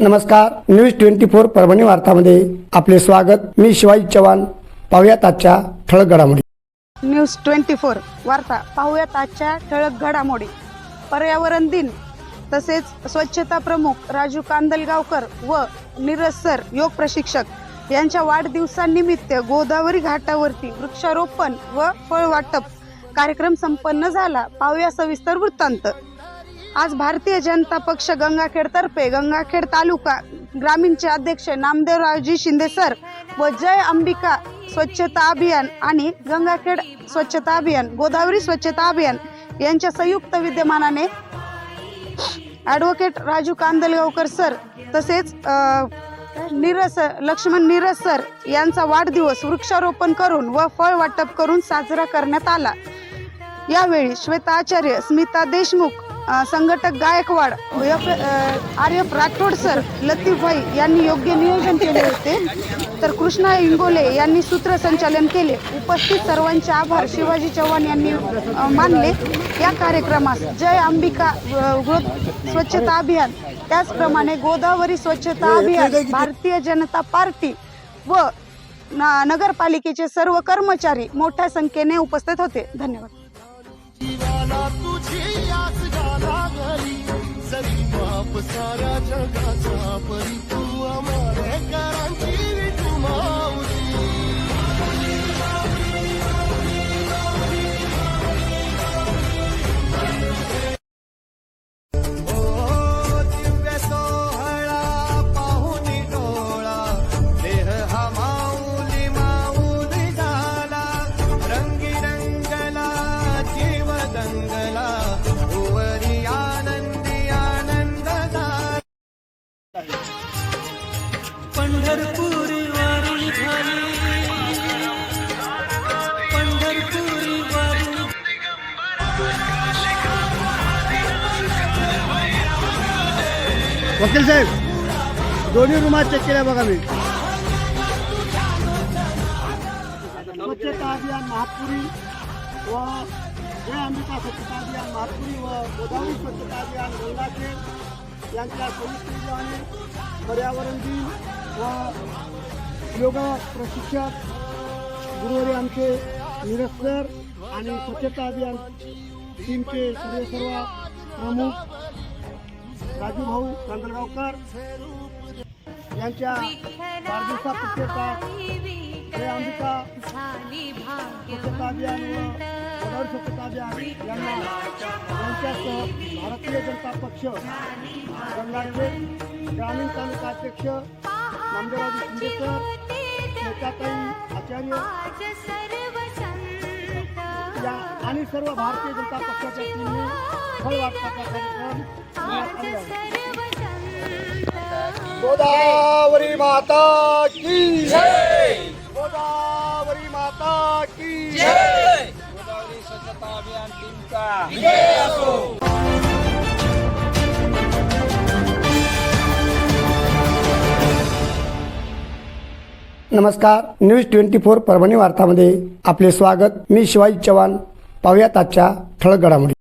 नमस्कार news twenty four Parbhani वार्तामध्ये आपले स्वागत. मी शिवाजी चव्हाण पाहुयात आजच्या ठळक घडामोडी. न्यूज ट्वेंटी फोर वार्ता पाहुयात आजच्या ठळक घडामोडी. पर्यावरण दिन तसेच स्वच्छता प्रमुख राजू कांदलगावकर व नीरज सर योग प्रशिक्षक यांच्या वाढदिवसानिमित्त गोदावरी घाटावरती वृक्षारोपण व फळ वाटप कार्यक्रम संपन्न झाला. पाहुया सविस्तर वृत्तांत. आज भारतीय जनता पक्ष गंगाखेडतर्फे गंगाखेड तालुका ग्रामीणचे अध्यक्ष नामदेवरावजी शिंदे सर व जय अंबिका स्वच्छता अभियान आणि गंगाखेड स्वच्छता अभियान गोदावरी स्वच्छता अभियान यांच्या संयुक्त विद्यमानाने ॲडव्होकेट राजू कांदलगावकर सर तसेच अ, नीरज लक्ष्मण नीरज सर यांचा वाढदिवस वृक्षारोपण करून व फळ वाटप करून साजरा करण्यात आला. यावेळी श्वेता आचार्य स्मिता देशमुख संघटक Gaikwad R F Rathod sir Latifbhai यांनी योग्य नियोजन केले होते. तर कृष्णा इंगोले यांनी सूत्रसंचालन केले. उपस्थित सर्वांचे आभार. शिवाजी चव्हाण यांनी मानले. या कार्यक्रमास जय अंबिका स्वच्छता अभियान. त्याचप्रमाणे गोदावरी स्वच्छता अभियान भारतीय जनता पार्टी व नगरपालिकेचे सर्व कर्मचारी मोठ्या संख्येने उपस्थित होते. धन्यवाद. पंढरपुरी वारी निघाली पंढरपुरी वारी वकील साहेब दोन्ही रुमात चेक केल्या बघा मी. स्वच्छता अभियान महापुरी व जय अंबिका स्वच्छता अभियान महापुरी व गोदावरी स्वच्छता अभियान गंगाखेड यांच्या संयुक्त पर्यावरण दिन व योग प्रशिक्षक गुरुवारी आमचे नीरज सर आणि स्वच्छता अभियान टीमचे सर्व सर्व प्रमुख राजू भाऊ कांदळगावकर यांच्या अंबिका स्वच्छता अभियान भारतीय जनता पक्ष, गंगाखेड ग्रामीण तालुका अध्यक्ष नामदेवराव आचार्य या आणि सर्व भारतीय जनता पक्षाच्या टीमने फळ वाटपाचा कार्यक्रम. गोदावरी माता की। गोदावरी माता की जय नमस्कार न्यूज ट्वेंटी फोर परभणी वार्तामध्ये आपले स्वागत. मी शिवाजी चव्हाण. पाहुयात आजच्या ठळक घडामोडी.